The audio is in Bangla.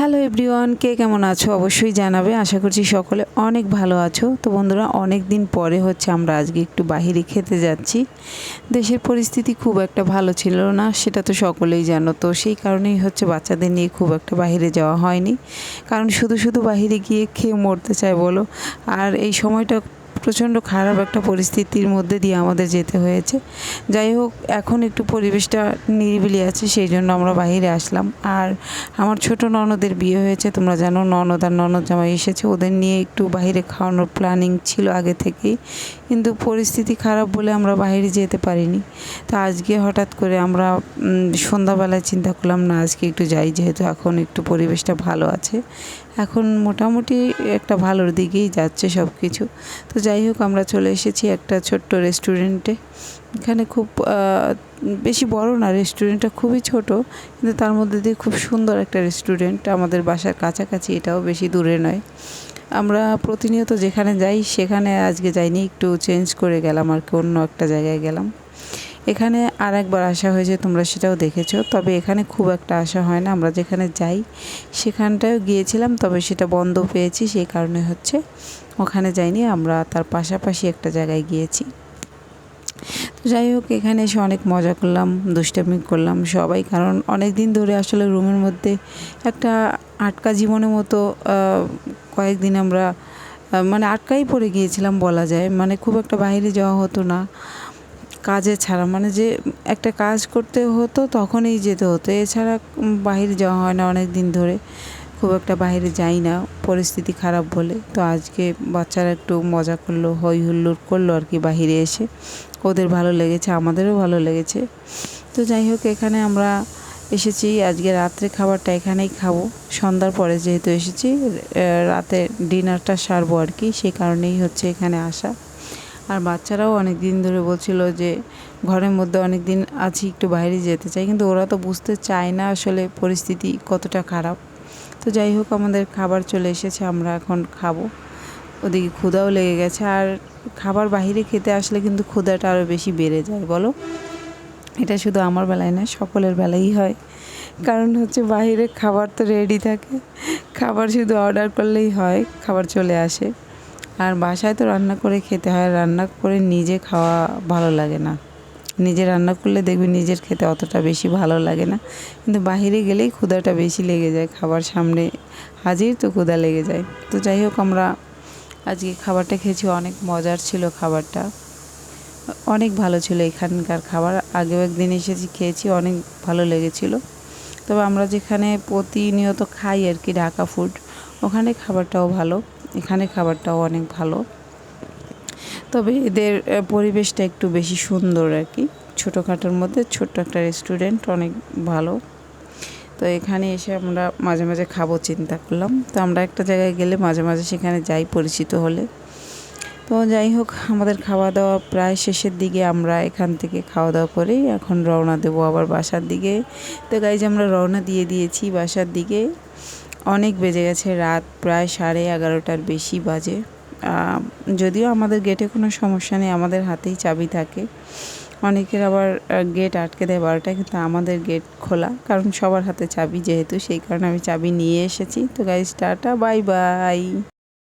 হ্যালো এভরিওয়ান, কে কেমন আছো অবশ্যই জানাবে। আশা করছি সকলে অনেক ভালো আছো। তো বন্ধুরা, অনেক দিন পরে হচ্ছে আমরা আজকে একটু বাহিরে খেতে যাচ্ছি। দেশের পরিস্থিতি খুব একটা ভালো ছিল না, সেটা তো সকলেই জানো। তো সেই কারণেই হচ্ছে বাচ্চাদের নিয়ে খুব একটা বাহিরে যাওয়া হয়নি। কারণ শুধু শুধু বাহিরে গিয়ে খেয়ে মরতে চায় বলো। আর এই সময়টা প্রচণ্ড খারাপ একটা পরিস্থিতির মধ্যে দিয়ে আমাদের যেতে হয়েছে। যাই হোক, এখন একটু পরিবেশটা নিরিবিলি আছে, সেই জন্য আমরা বাইরে আসলাম। আর আমার ছোট ননদের বিয়ে হয়েছে, তোমরা জানো ননদ আর ননদ জামাই এসেছে। ওদের নিয়ে একটু বাইরে খাওয়ানোর প্ল্যানিং ছিল আগে থেকেই। কিন্তু পরিস্থিতি খারাপ বলে আমরা বাইরে যেতে পারিনি। তো আজকে হঠাৎ করে আমরা সন্ধ্যাবেলায় চিন্তা করলাম, না, আজকে একটু যাই, যেহেতু এখন একটু পরিবেশটা ভালো আছে। এখন মোটামুটি একটা ভালোর দিকেই যাচ্ছে সব কিছু তো যাই হোক, আমরা চলে এসেছি একটা ছোট্ট রেস্টুরেন্টে এখানে খুব বেশি বড় না রেস্টুরেন্টটা খুবই ছোট, কিন্তু তার মধ্যে দিয়ে খুব সুন্দর একটা রেস্টুরেন্ট আমাদের বাসার কাছাকাছি, এটাও বেশি দূরে নয়। আমরা প্রতিনিয়ত যেখানে যাই, সেখানে আজকে যাইনি, একটু চেঞ্জ করে গেলাম আর কি, অন্য একটা জায়গায় গেলাম। এখানে আর একবার আসা হয়েছে তোমরা সেটাও দেখেছ। তবে এখানে খুব একটা আসা হয় না, আমরা যেখানে যাই সেখানটায় গিয়েছিলাম, তবে সেটা বন্ধ পেয়েছি, সেই কারণে হচ্ছে ওখানে যাইনি, আমরা তার পাশাপাশি একটা জায়গায় গিয়েছি। তো যাই হোক, এখানে এসে অনেক মজা করলাম, দুষ্টামি করলাম সবাই, কারণ অনেক দিন ধরে আসলে রুমের মধ্যে একটা আটকা জীবনের মতো কয়েকদিন আমরা মানে আটকাই পড়ে গিয়েছিলাম বলা যায়। মানে খুব একটা বাইরে যাওয়া হতো না। কাজে ছাড়া মানে যে একটা কাজ করতে হতো তখনই যেতে হতো। এছাড়া বাইরে যাওয়া হয় না অনেক দিন ধরে। খুব একটা বাইরে যাই না, পরিস্থিতি খারাপ বলে। তো আজকে বাচ্চারা একটু মজা করল, হই হুল্লোড় করল আর কি বাহিরে এসে। ওদের ভালো লেগেছে, আমাদেরও ভালো লেগেছে। তো যাই হোক, এখানে আমরা এসেছি। আজকে রাত্রে খাবারটা এখানেই খাব। সন্ধ্যার পরে যেহেতু এসেছি রাতে ডিনারটা সারবো আর কি। সেই কারণেই হচ্ছে এখানে আসা। আর বাচ্চারাও অনেক দিন ধরে বলছিল যে ঘরের মধ্যে অনেক দিন আছি, একটু বাইরে যেতে চাই। কিন্তু ওরা তো বুঝতে চায় না আসলে পরিস্থিতি কতটা খারাপ। তো যাই হোক, আমাদের খাবার চলে এসেছে, আমরা এখন খাব। ওদিকে ক্ষুধাও লেগে গেছে। আর খাবার বাহিরে খেতে আসলে কিন্তু ক্ষুধাটা আরও বেশি বেড়ে যায়, বলো? এটা শুধু আমার বেলায় না, সকলের বেলাই হয়। কারণ হচ্ছে বাহিরে খাবার তো রেডি থাকে। খাবার শুধু অর্ডার করলেই হয়, খাবার চলে আসে। আর বাসায় তো রান্না করে খেতে হয় রান্না করে নিজে খাওয়া ভালো লাগে না। নিজে রান্না করলে দেখবি নিজের খেতে অতটা বেশি ভালো লাগে না। কিন্তু বাহিরে গেলেই ক্ষুধাটা বেশি লেগে যায়, খাবার সামনে হাজির তো ক্ষুধা লেগে যায়। তো যাই হোক, আমরা আজকে খাবারটা খেয়েছি, অনেক মজার ছিল খাবারটা। অনেক ভালো ছিল এখানকার খাবার। আগেও একদিন এসেছি, খেয়েছি, অনেক ভালো লেগেছিল। তবে আমরা যেখানে প্রতিনিয়ত খাই আর কি, ঢাকা ফুড ওখানে খাবারটাও ভালো। এখানে খাবারটাও অনেক ভালো। তবে এদের পরিবেশটা একটু বেশি সুন্দর আর কি। ছোটোখাটোর মধ্যে ছোট্ট একটা রেস্টুরেন্ট, অনেক ভালো। তো এখানে এসে আমরা মাঝে মাঝে খাব চিন্তা করলাম। তো আমরা একটা জায়গায় গেলে মাঝে মাঝে সেখানে যাই পরিচিত হলে। তো যাই হোক, আমাদের খাওয়া দাওয়া প্রায় শেষের দিকে আমরা এখান থেকে খাওয়া দাওয়া করে এখন রওনা দেবো আবার বাসার দিকে। তো গাইজ আমরা রওনা দিয়ে দিয়েছি বাসার দিকে। অনেক বেজে গেছে, রাত প্রায় সাড়ে এগারোটার বেশি বাজে। যদিও আমাদের গেটে কোনো সমস্যা নেই, আমাদের হাতেই চাবি থাকে। অনেকের আবার গেট আটকে দেয় বারোটায়, কিন্তু আমাদের গেট খোলা, কারণ সবার হাতে চাবি যেহেতু, সেই কারণে আমি চাবি নিয়ে এসেছি। তো গাড়ি স্টার্টা বাই বাই